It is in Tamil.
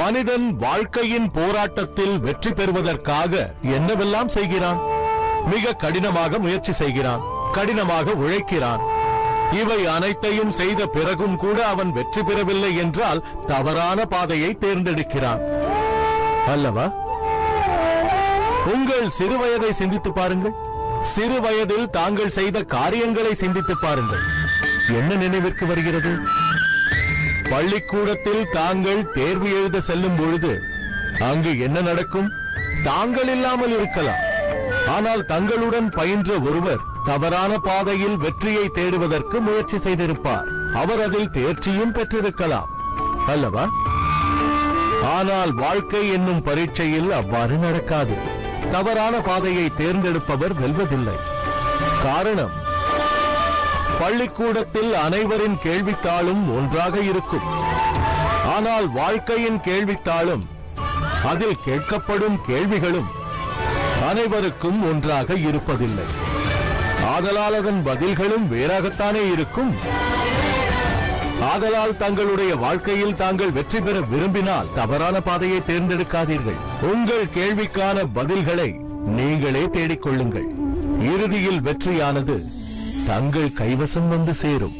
மனிதன் வாழ்க்கையின் போராட்டத்தில் வெற்றி பெறுவதற்காக என்னவெல்லாம் செய்கிறான்? மிக கடினமாக முயற்சி செய்கிறான் கடினமாக உழைக்கிறான். இவை அனைத்தையும் செய்த பிறகும் கூட அவன் வெற்றி பெறவில்லை என்றால் தவறான பாதையை தேர்ந்தெடுக்கிறான். அல்லவா? உங்கள் சிறு வயதை சிந்தித்து பாருங்கள். சிறு வயதில் தாங்கள் செய்த காரியங்களை சிந்தித்து பாருங்கள். என்ன நினைவிற்கு வருகிறது? பள்ளிக்கூடத்தில் தாங்கள் தேர்வு எழுத செல்லும் பொழுது அங்கு என்ன நடக்கும்? தாங்கள் இல்லாமல் இருக்கலாம். ஆனால் தங்களுடன் பயின்ற ஒருவர் தவறான பாதையில் வெற்றியை தேடுவதற்கு முயற்சி செய்திருப்பார். அவர் அதில் தேர்ச்சியும் பெற்றிருக்கலாம். அல்லவா? ஆனால் வாழ்க்கை என்னும் பரீட்சையில் அவ்வாறு நடக்காது. தவறான பாதையை தேர்ந்தெடுப்பவர் வெல்வதில்லை. காரணம் பள்ளிக்கூடத்தில் அனைவரின் கேள்வித்தாளும் ஒன்றாக இருக்கும். ஆனால் வாழ்க்கையின் கேள்வித்தாளும் அதில் கேட்கப்படும் கேள்விகளும் அனைவருக்கும் ஒன்றாக இருப்பதில்லை. ஆதலால் அதன் பதில்களும் வேறாகத்தானே இருக்கும். ஆதலால் தங்களுடைய வாழ்க்கையில் தாங்கள் வெற்றி பெற விரும்பினால் தவறான பாதையை தேர்ந்தெடுக்காதீர்கள். உங்கள் கேள்விக்கான பதில்களை நீங்களே தேடிக்கொள்ளுங்கள். இறுதியில் வெற்றியானது தங்கள் கைவசம் வந்து சேரும்.